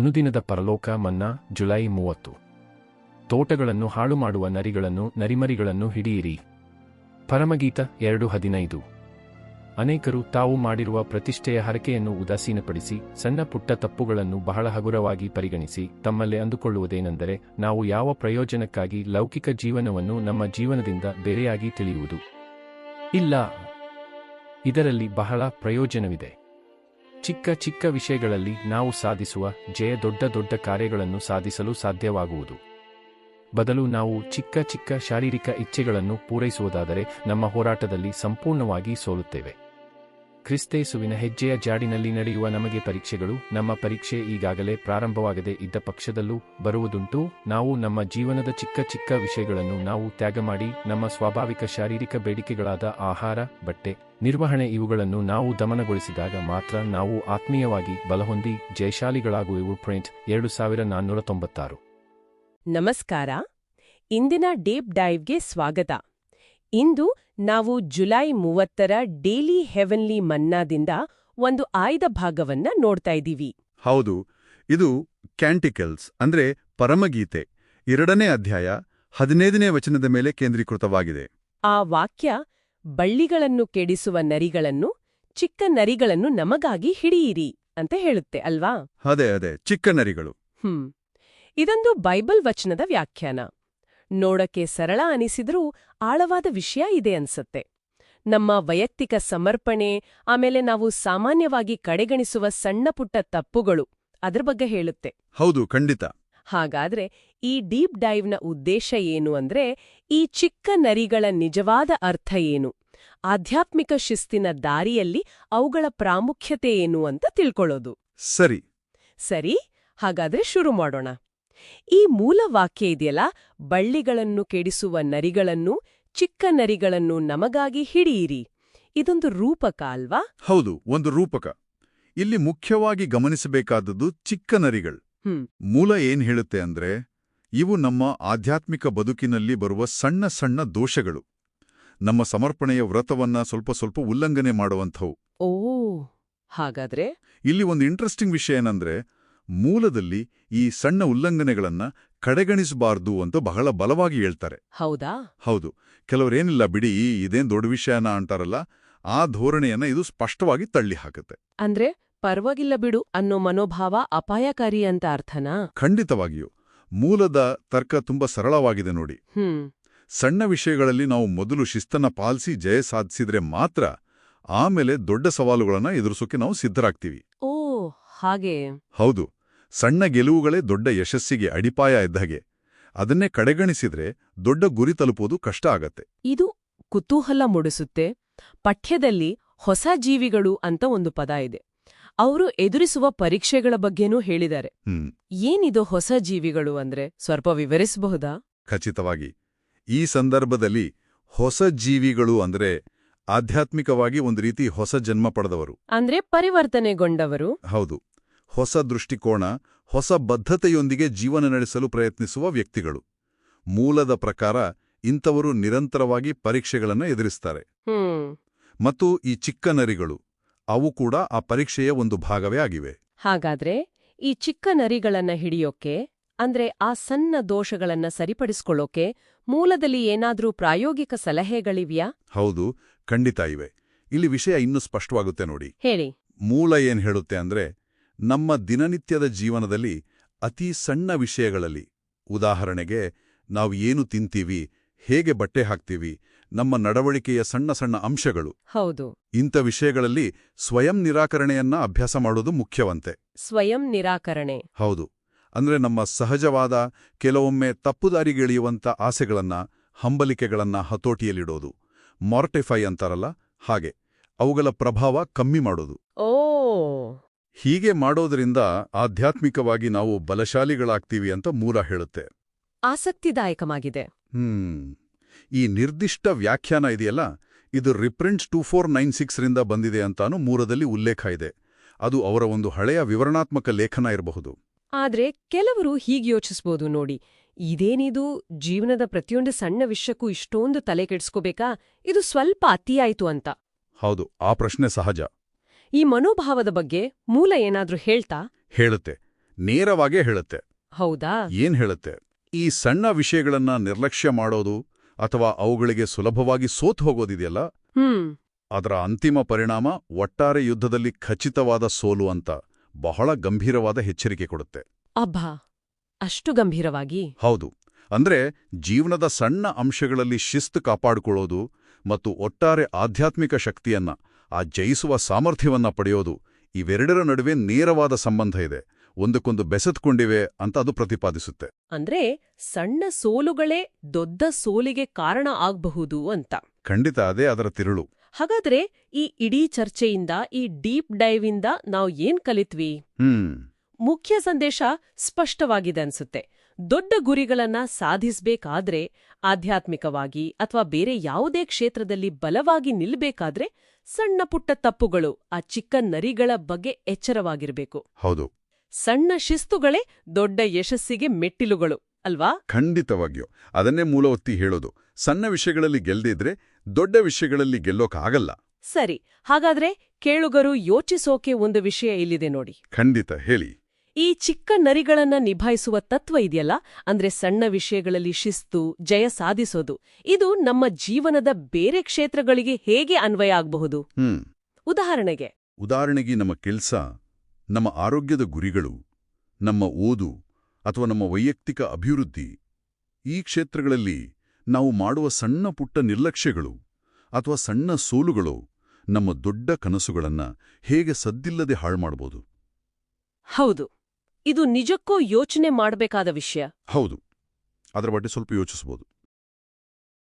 ಅನುದಿನದ ಪರಲೋಕ ಮನ್ನಾ, ಜುಲೈ ಮೂವತ್ತು. ತೋಟಗಳನ್ನು ಹಾಳು ಮಾಡುವ ನರಿಗಳನ್ನು, ನರಿಮರಿಗಳನ್ನು ಹಿಡಿಯಿರಿ. ಪರಮಗೀತ ಎರಡು ಹದಿನೈದು. ಅನೇಕರು ತಾವು ಮಾಡಿರುವ ಪ್ರತಿಷ್ಠೆಯ ಹರಕೆಯನ್ನು ಉದಾಸೀನಪಡಿಸಿ, ಸಣ್ಣ ಪುಟ್ಟ ತಪ್ಪುಗಳನ್ನು ಬಹಳ ಹಗುರವಾಗಿ ಪರಿಗಣಿಸಿ, ತಮ್ಮಲ್ಲೇ ಅಂದುಕೊಳ್ಳುವುದೇನೆಂದರೆ, ನಾವು ಯಾವ ಪ್ರಯೋಜನಕ್ಕಾಗಿ ಲೌಕಿಕ ಜೀವನವನ್ನು ನಮ್ಮ ಜೀವನದಿಂದ ಬೇರೆಯಾಗಿ ತಿಳಿಯುವುದು. ಇಲ್ಲ. ಇದರಲ್ಲಿ ಬಹಳ ಪ್ರಯೋಜನವಿದೆ. ಚಿಕ್ಕ ಚಿಕ್ಕ ವಿಷಯಗಳಲ್ಲಿ ನಾವು ಸಾಧಿಸುವ ಜಯ ದೊಡ್ಡ ದೊಡ್ಡ ಕಾರ್ಯಗಳನ್ನು ಸಾಧಿಸಲು ಸಾಧ್ಯವಾಗುವುದು. ಬದಲು ನಾವು ಚಿಕ್ಕ ಚಿಕ್ಕ ಶಾರೀರಿಕ ಇಚ್ಛೆಗಳನ್ನು ಪೂರೈಸುವುದಾದರೆ ನಮ್ಮ ಹೋರಾಟದಲ್ಲಿ ಸಂಪೂರ್ಣವಾಗಿ ಸೋಲುತ್ತೇವೆ. ಕ್ರಿಸ್ತೇಸುವಿನ ಹೆಜ್ಜೆಯ ಜಾಡಿನಲ್ಲಿ ನಡೆಯುವ ನಮಗೆ ಪರೀಕ್ಷೆಗಳು, ನಮ್ಮ ಪರೀಕ್ಷೆ ಈಗಾಗಲೇ ಪ್ರಾರಂಭವಾಗದೇ ಇದ್ದ ಪಕ್ಷದಲ್ಲೂ ಬರುವುದುಂಟು. ನಾವು ನಮ್ಮ ಜೀವನದ ಚಿಕ್ಕ ಚಿಕ್ಕ ವಿಷಯಗಳನ್ನು ನಾವು ತ್ಯಾಗ ಮಾಡಿ, ನಮ್ಮ ಸ್ವಾಭಾವಿಕ ಶಾರೀರಿಕ ಬೇಡಿಕೆಗಳಾದ ಆಹಾರ, ಬಟ್ಟೆ, ನಿರ್ವಹಣೆ ಇವುಗಳನ್ನು ನಾವು ದಮನಗೊಳಿಸಿದಾಗ ಮಾತ್ರ ನಾವು ಆತ್ಮೀಯವಾಗಿ ಬಲಹೊಂದಿ ಜಯಶಾಲಿಗಳಾಗುವೆವು. ಪ್ರಿಂಟ್ ಎರಡು ಸಾವಿರ ನಾನ್ನೂರ ತೊಂಬತ್ತಾರು ನಮಸ್ಕಾರ. ಇಂದಿನ ಡೀಪ್ ಡೈವ್ಗೆ ಸ್ವಾಗತ. ಇಂದು ನಾವು ಜುಲೈ ಮೂವತ್ತರ ಡೇಲಿ ಹೆವನ್ಲಿ ಮನ್ನಾದಿಂದ ಒಂದು ಆಯ್ದ ಭಾಗವನ್ನ ನೋಡ್ತಾ ಇದ್ದೀವಿ. ಹೌದು ಇದು ಕ್ಯಾಂಟಿಕಲ್ಸ್ ಅಂದ್ರೆ ಪರಮಗೀತೆ ಎರಡನೇ ಅಧ್ಯಾಯ ಹದಿನೈದನೇ ವಚನದ ಮೇಲೆ ಕೇಂದ್ರೀಕೃತವಾಗಿದೆ. ಆ ವಾಕ್ಯ ಬಳ್ಳಿಗಳನ್ನು ಕೆಡಿಸುವ ನರಿಗಳನ್ನು ಚಿಕ್ಕ ನರಿಗಳನ್ನು ನಮಗಾಗಿ ಹಿಡಿಯಿರಿ ಅಂತ ಹೇಳುತ್ತೆ ಅಲ್ವಾ? ಅದೇ ಅದೇ ಚಿಕ್ಕ ನರಿಗಳು. ಹ್ಮ್. ಇದೊಂದು ಬೈಬಲ್ ವಚನದ ವ್ಯಾಖ್ಯಾನ. ನೋಡಕ್ಕೆ ಸರಳ ಅನಿಸಿದ್ರೂ ಆಳವಾದ ವಿಷಯ ಇದೆ ಅನ್ಸತ್ತೆ. ನಮ್ಮ ವೈಯಕ್ತಿಕ ಸಮರ್ಪಣೆ ಆಮೇಲೆ ನಾವು ಸಾಮಾನ್ಯವಾಗಿ ಕಡೆಗಣಿಸುವ ಸಣ್ಣಪುಟ್ಟ ತಪ್ಪುಗಳು ಅದ್ರ ಬಗ್ಗೆ ಹೇಳುತ್ತೆ. ಹೌದು ಖಂಡಿತ. ಹಾಗಾದ್ರೆ ಈ ಡೀಪ್ ಡೈವ್ನ ಉದ್ದೇಶ ಏನು ಅಂದ್ರೆ ಈ ಚಿಕ್ಕ ನರಿಗಳ ನಿಜವಾದ ಅರ್ಥ ಏನು? ಆಧ್ಯಾತ್ಮಿಕ ಶಿಸ್ತಿನ ದಾರಿಯಲ್ಲಿ ಅವುಗಳ ಪ್ರಾಮುಖ್ಯತೆ ಏನು ಅಂತ ತಿಳ್ಕೊಳ್ಳೋದು. ಸರಿ. ಸರಿ ಹಾಗಾದ್ರೆ ಶುರು ಮಾಡೋಣ. ಈ ಮೂಲ ವಾಕ್ಯ ಇದೆಯಲ್ಲ? ಬಳ್ಳಿಗಳನ್ನು ಕೆಡಿಸುವ ನರಿಗಳನ್ನು ಚಿಕ್ಕ ನರಿಗಳನ್ನು ನಮಗಾಗಿ ಹಿಡಿಯಿರಿ. ಇದೊಂದು ರೂಪಕ ಅಲ್ವಾ? ಹೌದು ಒಂದು ರೂಪಕ. ಇಲ್ಲಿ ಮುಖ್ಯವಾಗಿ ಗಮನಿಸಬೇಕಾದದ್ದು ಚಿಕ್ಕ ನರಿಗಳು. ಮೂಲ ಏನ್ ಹೇಳುತ್ತೆ ಅಂದ್ರೆ ಇವು ನಮ್ಮ ಆಧ್ಯಾತ್ಮಿಕ ಬದುಕಿನಲ್ಲಿ ಬರುವ ಸಣ್ಣ ಸಣ್ಣ ದೋಷಗಳು. ನಮ್ಮ ಸಮರ್ಪಣೆಯ ವ್ರತವನ್ನ ಸ್ವಲ್ಪ ಸ್ವಲ್ಪ ಉಲ್ಲಂಘನೆ ಮಾಡುವಂಥವು. ಓ ಹಾಗಾದ್ರೆ? ಇಲ್ಲಿ ಒಂದು ಇಂಟ್ರೆಸ್ಟಿಂಗ್ ವಿಷಯ ಏನಂದ್ರೆ ಮೂಲದಲ್ಲಿ ಈ ಸಣ್ಣ ಉಲ್ಲಂಘನೆಗಳನ್ನ ಕಡೆಗಣಿಸಬಾರ್ದು ಅಂತ ಬಹಳ ಬಲವಾಗಿ ಹೇಳ್ತಾರೆ. ಹೌದಾ? ಹೌದು. ಕೆಲವರೇನಿಲ್ಲ ಬಿಡಿ ಇದೇನ್ ದೊಡ್ಡ ವಿಷಯನ ಅಂತಾರಲ್ಲ ಆ ಧೋರಣೆಯನ್ನ ಇದು ಸ್ಪಷ್ಟವಾಗಿ ತಳ್ಳಿ ಹಾಕುತ್ತೆ. ಅಂದ್ರೆ ಪರವಾಗಿಲ್ಲ ಬಿಡು ಅನ್ನೋ ಮನೋಭಾವ ಅಪಾಯಕಾರಿ ಅಂತ ಅರ್ಥನಾ? ಖಂಡಿತವಾಗಿಯೂ. ಮೂಲದ ತರ್ಕ ತುಂಬಾ ಸರಳವಾಗಿದೆ ನೋಡಿ. ಹ್ಮ್. ಸಣ್ಣ ವಿಷಯಗಳಲ್ಲಿ ನಾವು ಮೊದಲು ಶಿಸ್ತನ್ನ ಪಾಲಿಸಿ ಜಯ ಸಾಧಿಸಿದ್ರೆ ಮಾತ್ರ ಆಮೇಲೆ ದೊಡ್ಡ ಸವಾಲುಗಳನ್ನ ಎದುರಿಸೋಕೆ ನಾವು ಸಿದ್ಧರಾಗ್ತೀವಿ. ಓ ಹಾಗೆ. ಹೌದು. ಸಣ್ಣ ಗೆಲುವುಗಳೇ ದೊಡ್ಡ ಯಶಸ್ಸಿಗೆ ಅಡಿಪಾಯ ಇದ್ದಾಗೆ ಅದನ್ನೇ ಕಡೆಗಣಿಸಿದ್ರೆ ದೊಡ್ಡ ಗುರಿ ತಲುಪೋದು ಕಷ್ಟ ಆಗತ್ತೆ. ಇದು ಕುತೂಹಲ ಮೂಡಿಸುತ್ತೆ. ಪಠ್ಯದಲ್ಲಿ ಹೊಸ ಜೀವಿಗಳು ಅಂತ ಒಂದು ಪದ ಇದೆ. ಅವರು ಎದುರಿಸುವ ಪರೀಕ್ಷೆಗಳ ಬಗ್ಗೆನೂ ಹೇಳಿದ್ದಾರೆ. ಏನಿದು ಹೊಸ ಜೀವಿಗಳು ಅಂದ್ರೆ? ಸ್ವಲ್ಪ ವಿವರಿಸಬಹುದಾ? ಖಚಿತವಾಗಿ ಈ ಸಂದರ್ಭದಲ್ಲಿ ಹೊಸ ಜೀವಿಗಳು ಅಂದ್ರೆ ಆಧ್ಯಾತ್ಮಿಕವಾಗಿ ಒಂದು ರೀತಿ ಹೊಸ ಜನ್ಮ ಪಡೆದವರು. ಅಂದ್ರೆ ಪರಿವರ್ತನೆಗೊಂಡವರು. ಹೌದು. ಹೊಸ ದೃಷ್ಟಿಕೋನ ಹೊಸ ಬದ್ಧತೆಯೊಂದಿಗೆ ಜೀವನ ನಡೆಸಲು ಪ್ರಯತ್ನಿಸುವ ವ್ಯಕ್ತಿಗಳು. ಮೂಲದ ಪ್ರಕಾರ ಇಂಥವರು ನಿರಂತರವಾಗಿ ಪರೀಕ್ಷೆಗಳನ್ನು ಎದುರಿಸ್ತಾರೆ. ಮತ್ತು ಈ ಚಿಕ್ಕ ನರಿಗಳು ಅವು ಕೂಡ ಆ ಪರೀಕ್ಷೆಯ ಒಂದು ಭಾಗವೇ ಆಗಿವೆ. ಹಾಗಾದ್ರೆ ಈ ಚಿಕ್ಕ ನರಿಗಳನ್ನ ಹಿಡಿಯೋಕೆ ಅಂದ್ರೆ ಆ ಸಣ್ಣ ದೋಷಗಳನ್ನ ಸರಿಪಡಿಸಿಕೊಳ್ಳೋಕೆ ಮೂಲದಲ್ಲಿ ಏನಾದ್ರೂ ಪ್ರಾಯೋಗಿಕ ಸಲಹೆಗಳಿವ್ಯಾ? ಹೌದು ಖಂಡಿತ ಇವೆ. ಇಲ್ಲಿ ವಿಷಯ ಇನ್ನೂ ಸ್ಪಷ್ಟವಾಗುತ್ತೆ ನೋಡಿ. ಹೇಳಿ. ಮೂಲ ಏನ್ ಹೇಳುತ್ತೆ ಅಂದ್ರೆ ನಮ್ಮ ದಿನನಿತ್ಯದ ಜೀವನದಲ್ಲಿ ಅತಿ ಸಣ್ಣ ವಿಷಯಗಳಲ್ಲಿ. ಉದಾಹರಣೆಗೆ ನಾವು ಏನು ತಿಂತೀವಿ ಹೇಗೆ ಬಟ್ಟೆ ಹಾಕ್ತೀವಿ ನಮ್ಮ ನಡವಳಿಕೆಯ ಸಣ್ಣ ಸಣ್ಣ ಅಂಶಗಳು. ಹೌದು. ಇಂಥ ವಿಷಯಗಳಲ್ಲಿ ಸ್ವಯಂ ನಿರಾಕರಣೆಯನ್ನ ಅಭ್ಯಾಸ ಮಾಡೋದು ಮುಖ್ಯವಂತೆ. ಸ್ವಯಂ ನಿರಾಕರಣೆ. ಹೌದು. ಅಂದ್ರೆ ನಮ್ಮ ಸಹಜವಾದ ಕೆಲವೊಮ್ಮೆ ತಪ್ಪುದಾರಿಗಿಳಿಯುವಂಥ ಆಸೆಗಳನ್ನ ಹಂಬಲಿಕೆಗಳನ್ನ ಹತೋಟಿಯಲ್ಲಿಡೋದು. ಮಾರ್ಟಿಫೈ ಅಂತಾರಲ್ಲ ಹಾಗೆ. ಅವುಗಳ ಪ್ರಭಾವ ಕಮ್ಮಿ ಮಾಡೋದು. ಓ ಹೀಗೆ ಮಾಡೋದರಿಂದ ಆಧ್ಯಾತ್ಮಿಕವಾಗಿ ನಾವು ಬಲಶಾಲಿಗಳಾಗ್ತೀವಿ ಅಂತ ಮೂಲ ಹೇಳುತ್ತೆ. ಆಸಕ್ತಿದಾಯಕವಾಗಿದೆ. ಹ್ಮ್. ಈ ನಿರ್ದಿಷ್ಟ ವ್ಯಾಖ್ಯಾನ ಇದೆಯಲ್ಲ? ಇದು ರಿಪ್ರಿಂಟ್ಸ್ ಟೂ ಫೋರ್ ನೈನ್ ಸಿಕ್ಸ್ರಿಂದ ಬಂದಿದೆ ಅಂತಾನು ಮೂರದಲ್ಲಿ ಉಲ್ಲೇಖ ಇದೆ. ಅದು ಅವರ ಒಂದು ಹಳೆಯ ವಿವರಣಾತ್ಮಕ ಲೇಖನ ಇರಬಹುದು. ಆದ್ರೆ ಕೆಲವರು ಹೀಗೆ ಯೋಚಿಸ್ಬೋದು ನೋಡಿ. ಇದೇನಿದು? ಜೀವನದ ಪ್ರತಿಯೊಂದು ಸಣ್ಣ ವಿಷಯಕ್ಕೂ ಇಷ್ಟೊಂದು ತಲೆ ಕೆಡಿಸ್ಕೋಬೇಕಾ? ಇದು ಸ್ವಲ್ಪ ಅತಿಯಾಯಿತು ಅಂತ. ಹೌದು ಆ ಪ್ರಶ್ನೆ ಸಹಜ. ಈ ಮನೋಭಾವದ ಬಗ್ಗೆ ಮೂಲ ಏನಾದ್ರೂ ಹೇಳ್ತಾ? ಹೇಳುತ್ತೆ. ನೇರವಾಗೇ ಹೇಳುತ್ತೆ. ಹೌದಾ? ಏನ್ ಹೇಳುತ್ತೆ? ಈ ಸಣ್ಣ ವಿಷಯಗಳನ್ನ ನಿರ್ಲಕ್ಷ್ಯ ಮಾಡೋದು ಅಥವಾ ಅವುಗಳಿಗೆ ಸುಲಭವಾಗಿ ಸೋತ್ ಹೋಗೋದಿದೆಯಲ್ಲ? ಹ್ಮ್. ಅದರ ಅಂತಿಮ ಪರಿಣಾಮ ಒಟ್ಟಾರೆ ಯುದ್ಧದಲ್ಲಿ ಖಚಿತವಾದ ಸೋಲು ಅಂತ ಬಹಳ ಗಂಭೀರವಾದ ಎಚ್ಚರಿಕೆ ಕೊಡುತ್ತೆ. ಅಬ್ಬಾ! ಅಷ್ಟು ಗಂಭೀರವಾಗಿ? ಹೌದು. ಅಂದ್ರೆ ಜೀವನದ ಸಣ್ಣ ಅಂಶಗಳಲ್ಲಿ ಶಿಸ್ತು ಕಾಪಾಡಿಕೊಳ್ಳೋದು ಮತ್ತು ಒಟ್ಟಾರೆ ಆಧ್ಯಾತ್ಮಿಕ ಶಕ್ತಿಯನ್ನ ಆ ಜಯಿಸುವ ಸಾಮರ್ಥ್ಯವನ್ನ ಪಡೆಯೋದು ಇವೆರಡರ ನಡುವೆ ನೇರವಾದ ಸಂಬಂಧ ಇದೆ. ಒಂದಕ್ಕೊಂದು ಬೆಸೆತ್ಕೊಂಡಿವೆ ಅಂತ ಅದು ಪ್ರತಿಪಾದಿಸುತ್ತೆ. ಅಂದ್ರೆ ಸಣ್ಣ ಸೋಲುಗಳೇ ದೊಡ್ಡ ಸೋಲಿಗೆ ಕಾರಣ ಆಗ್ಬಹುದು ಅಂತ. ಖಂಡಿತ ಅದೇ ಅದರ ತಿರುಳು. ಹಾಗಾದ್ರೆ ಈ ಇಡೀ ಚರ್ಚೆಯಿಂದ ಈ ಡೀಪ್ ಡೈವ್ ಇಂದ ನಾವು ಏನ್ ಕಲಿತ್ವಿ? ಹ್ಮ್. ಮುಖ್ಯ ಸಂದೇಶ ಸ್ಪಷ್ಟವಾಗಿದೆ ಅನ್ಸುತ್ತೆ. ದೊಡ್ಡ ಗುರಿಗಳನ್ನ ಸಾಧಿಸ್ಬೇಕಾದ್ರೆ ಆಧ್ಯಾತ್ಮಿಕವಾಗಿ ಅಥವಾ ಬೇರೆ ಯಾವುದೇ ಕ್ಷೇತ್ರದಲ್ಲಿ ಬಲವಾಗಿ ನಿಲ್ಬೇಕಾದ್ರೆ ಸಣ್ಣ ಪುಟ್ಟ ತಪ್ಪುಗಳು ಆ ಚಿಕ್ಕ ನರಿಗಳ ಬಗ್ಗೆ ಎಚ್ಚರವಾಗಿರಬೇಕು. ಹೌದು. ಸಣ್ಣ ಶಿಸ್ತುಗಳೇ ದೊಡ್ಡ ಯಶಸ್ಸಿಗೆ ಮೆಟ್ಟಿಲುಗಳು ಅಲ್ವಾ? ಖಂಡಿತವಾಗಿಯೂ. ಅದನ್ನೇ ಮೂಲ ಒತ್ತಿ ಹೇಳೋದು. ಸಣ್ಣ ವಿಷಯಗಳಲ್ಲಿ ಗೆಲ್ದಿದ್ರೆ ದೊಡ್ಡ ವಿಷಯಗಳಲ್ಲಿ ಗೆಲ್ಲೋಕಾಗಲ್ಲ. ಸರಿ. ಹಾಗಾದ್ರೆ ಕೇಳುಗರು ಯೋಚಿಸೋಕೆ ಒಂದು ವಿಷಯ ಇಲ್ಲಿದೆ ನೋಡಿ. ಖಂಡಿತ. ಹೇಳಿ. ಈ ಚಿಕ್ಕ ನರಿಗಳನ್ನ ನಿಭಾಯಿಸುವ ತತ್ವ ಇದೆಯಲ್ಲ? ಅಂದ್ರೆ ಸಣ್ಣ ವಿಷಯಗಳಲ್ಲಿ ಶಿಸ್ತು ಜಯ ಸಾಧಿಸೋದು. ಇದು ನಮ್ಮ ಜೀವನದ ಬೇರೆ ಕ್ಷೇತ್ರಗಳಿಗೆ ಹೇಗೆ ಅನ್ವಯ ಆಗಬಹುದು? ಹ್ಮ್. ಉದಾಹರಣೆಗೆ. ಉದಾಹರಣೆಗೆ ನಮ್ಮ ಕೆಲ್ಸ ನಮ್ಮ ಆರೋಗ್ಯದ ಗುರಿಗಳು ನಮ್ಮ ಓದು ಅಥವಾ ನಮ್ಮ ವೈಯಕ್ತಿಕ ಅಭಿವೃದ್ಧಿ. ಈ ಕ್ಷೇತ್ರಗಳಲ್ಲಿ ನಾವು ಮಾಡುವ ಸಣ್ಣ ಪುಟ್ಟ ನಿರ್ಲಕ್ಷ್ಯಗಳು ಅಥವಾ ಸಣ್ಣ ಸೋಲುಗಳು ನಮ್ಮ ದೊಡ್ಡ ಕನಸುಗಳನ್ನು ಹೇಗೆ ಸದ್ದಿಲ್ಲದೆ ಹಾಳು ಮಾಡಬಹುದು ಹೌದು. ಇದು ನಿಜಕ್ಕೂ ಯೋಚನೆ ಮಾಡಬೇಕಾದ ವಿಷಯ. ಹೌದು. ಅದರ ಬಗ್ಗೆ ಸ್ವಲ್ಪ ಯೋಚಿಸ್ಬೋದು.